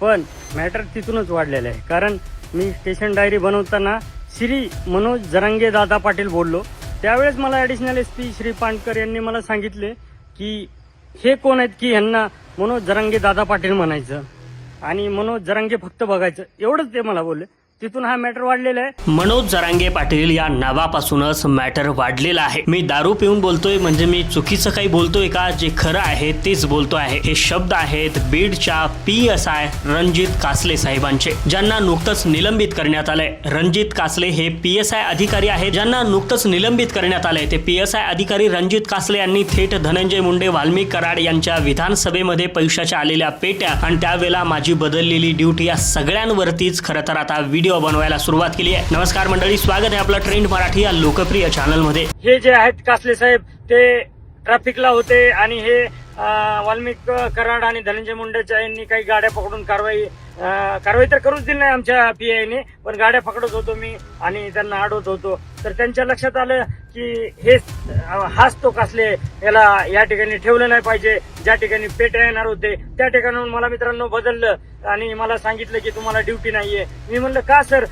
पण मॅटर तिथूनच वाढलेलं आहे. कारण मी स्टेशन डायरी बनवताना श्री मनोज जरांगे दादा पाटील बोललो. त्यावेळेस मला additional S P Shri Pandkar यांनी मला सांगितले की हे कोण आहेत की ह्यांना मनोज जरांगे दादा पाटील म्हणायचं आणि मनोज जरांगे फक्त बघायचं. एवढंच ते मला बोलले. तिथून हा मॅटर वाढलेला आहे. मनोज जरांगे पाटील या नावापासूनच मॅटर वाढलेला आहे. मी दारू पिऊन बोलतोय म्हणजे मी चुकीचं काही बोलतोय का? जे खरं आहे तेच बोलतो आहे. हे शब्द आहेत बीडच्या P S I Ranjit Kasle साहेबांचे ज्यांना नुकतंच निलंबित करण्यात आलंय. रणजित कासले हे पी एस आय अधिकारी आहेत. ज्यांना नुकतंच निलंबित करण्यात आलंय ते पी एस आय अधिकारी रणजित कासले यांनी थेट धनंजय मुंडे वाल्मिक कराड यांच्या विधानसभेमध्ये पैशाच्या आलेल्या पेट्या आणि त्यावेळेला माझी बदललेली ड्युटी या सगळ्यांवरतीच. खरं तर आता व्हिडिओ बनवायला सुरुवात केली आहे. नमस्कार मंडळी स्वागत आहे आपलं ट्रेंड मराठी या लोकप्रिय चॅनलमध्ये हे जे आहेत कासले साहेब ते ट्रॅफिकला होते आणि हे वाल्मिक कराड आणि धनंजय मुंडेच्या यांनी काही गाड्या पकडून कारवाई कारवाई तर करूच दिली नाही आमच्या पी आयने पण गाड्या पकडत होतो मी आणि त्यांना अडवत होतो. तर त्यांच्या लक्षात आलं की अं, हाच तो कासले याला या ठिकाणी ठेवलं नाही पाहिजे ज्या ठिकाणी पेट्या येणार होते त्या ठिकाणाहून मला मित्रांनो बदललं आणि मला सांगितलं की तुम्हाला ड्युटी नाहीये. मी म्हणलं का सर?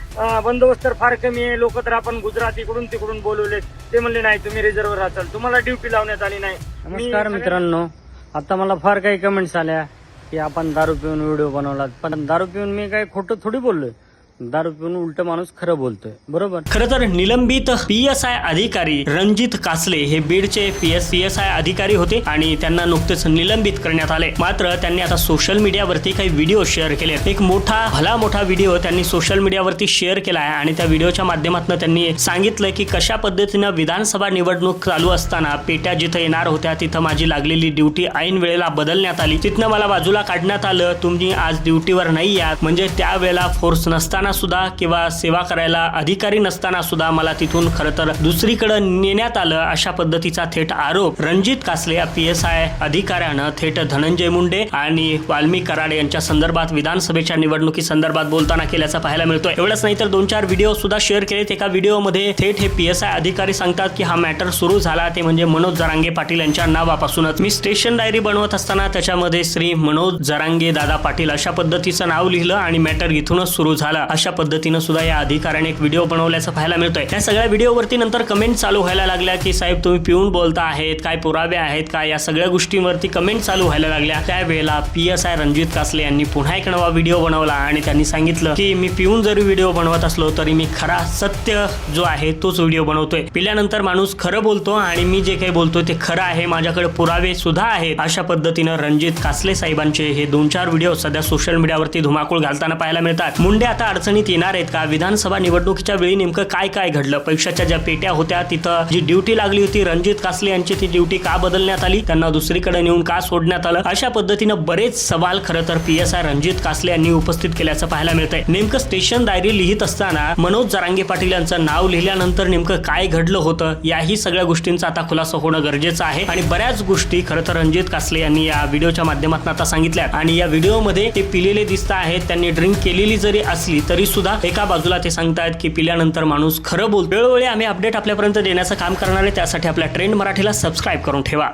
बंदोबस्त तर फार कमी आहे लोक तर आपण गुजरात इकडून तिकडून बोलवलेत. ते म्हणले नाही तुम्ही रिझर्व्ह राहताल तुम्हाला ड्युटी लावण्यात आली नाही. नमस्कार मित्रांनो. आता मला फार काही कमेंट्स आल्या की आपण दारू पिऊन व्हिडिओ बनवला पण दारू पिऊन मी काही खोटं थोडी बोललोय. दारू पिऊन उलट माणूस खरं बोलतोय. बरोबर? खरं तर निलंबित पी एस आय अधिकारी रणजित कासले हे बीडचे P S P S I अधिकारी होते आणि त्यांना नुकतेच निलंबित करण्यात आले. मात्र त्यांनी आता सोशल मीडियावरती काही व्हिडिओ शेअर केले. एक मोठा भला मोठा व्हिडिओ त्यांनी सोशल मीडियावरती शेअर केला आहे आणि त्या व्हिडिओच्या माध्यमातून त्यांनी सांगितलं की कशा पद्धतीनं विधानसभा निवडणूक चालू असताना पेट्या जिथं येणार होत्या तिथं माझी लागलेली ड्युटी ऐन वेळेला बदलण्यात आली. तिथनं मला बाजूला काढण्यात आलं तुम्ही आज ड्युटीवर नाही आहात. म्हणजे त्यावेळेला फोर्स नसताना सुद्धा किंवा सेवा करायला अधिकारी नसताना सुद्धा मला तिथून खरं तर दुसरीकडं नेण्यात आलं अशा पद्धतीचा थेट आरोप रणजित कासले या पी एस आय अधिकाऱ्यानं थेट धनंजय मुंडे आणि वाल्मी कराड यांच्या संदर्भात विधानसभेच्या निवडणुकी संदर्भात बोलताना केल्याचं पाहायला मिळतोय. एवढंच नाही तर दोन चार व्हिडिओ सुद्धा शेअर केलेत. एका व्हिडिओमध्ये थेट हे पी एस आय अधिकारी सांगतात की हा मॅटर सुरू झाला. ते म्हणजे मनोज जरांगे पाटील यांच्या नावापासूनच. मी स्टेशन डायरी बनवत असताना त्याच्यामध्ये श्री मनोज जरांगे दादा पाटील अशा पद्धतीचं नाव लिहिलं आणि मॅटर इथूनच सुरू झाला. अशा पद्धतीनं सुद्धा या अधिकाऱ्याने एक व्हिडिओ बनवल्याचं पाहायला मिळतोय. या सगळ्या व्हिडिओवरती नंतर कमेंट चालू व्हायला लागल्या की साहेब तुम्ही पिऊन बोलता आहेत काय पुरावे आहेत काय? या सगळ्या गोष्टींवरती कमेंट चालू व्हायला लागल्या. त्यावेळेला P S I Ranjit Kasle यांनी पुन्हा एक नवा व्हिडिओ बनवला आणि त्यांनी सांगितलं की मी पिऊन जरी व्हिडिओ बनवत असलो तरी मी खरा सत्य जो आहे तोच व्हिडिओ बनवतोय. पिल्यानंतर माणूस खरं बोलतो आणि मी जे काही बोलतोय ते खरं आहे माझ्याकडे पुरावे सुद्धा आहेत. अशा पद्धतीनं रणजित कासले साहेबांचे हे दोन चार व्हिडिओ सध्या सोशल मीडियावरती धुमाकूळ घालताना पाहायला मिळतात. मुंडे आता अडचणीत येणार आहेत का? विधानसभा निवडणुकीच्या वेळी नेमकं काय काय घडलं? पैशाच्या ज्या पेट्या होत्या तिथं जी ड्युटी लागली होती रणजित कासले यांची ती ड्युटी का बदलण्यात आली? त्यांना दुसरीकडे नेऊन का सोडण्यात आलं? अशा पद्धतीनं बरेच सवाल खरं तर P S I Ranjit Kasle यांनी उपस्थित केल्याचं पाहायला मिळतंय. नेमकं स्टेशन डायरी लिहित असताना मनोज जरांगे पाटील यांचं नाव लिहिल्यानंतर नेमकं काय घडलं होतं? याही सगळ्या गोष्टींचा आता खुलासा होणं गरजेचं आहे. आणि बऱ्याच गोष्टी खरं तर रणजित कासले यांनी या व्हिडिओच्या माध्यमातून आता सांगितल्या आणि या व्हिडिओमध्ये ते पिलेले दिसत आहेत. त्यांनी ड्रिंक केलेली जरी असली तर तरी सुद्धा एका बाजूला ते सांगतायत की पिल्यानंतर माणूस खरं बोलतो. वेळोवेळी आम्ही अपडेट आपल्यापर्यंत देण्याचं काम करणार आहे. त्यासाठी आपल्या ट्रेंड मराठीला सबस्क्राईब करून ठेवा.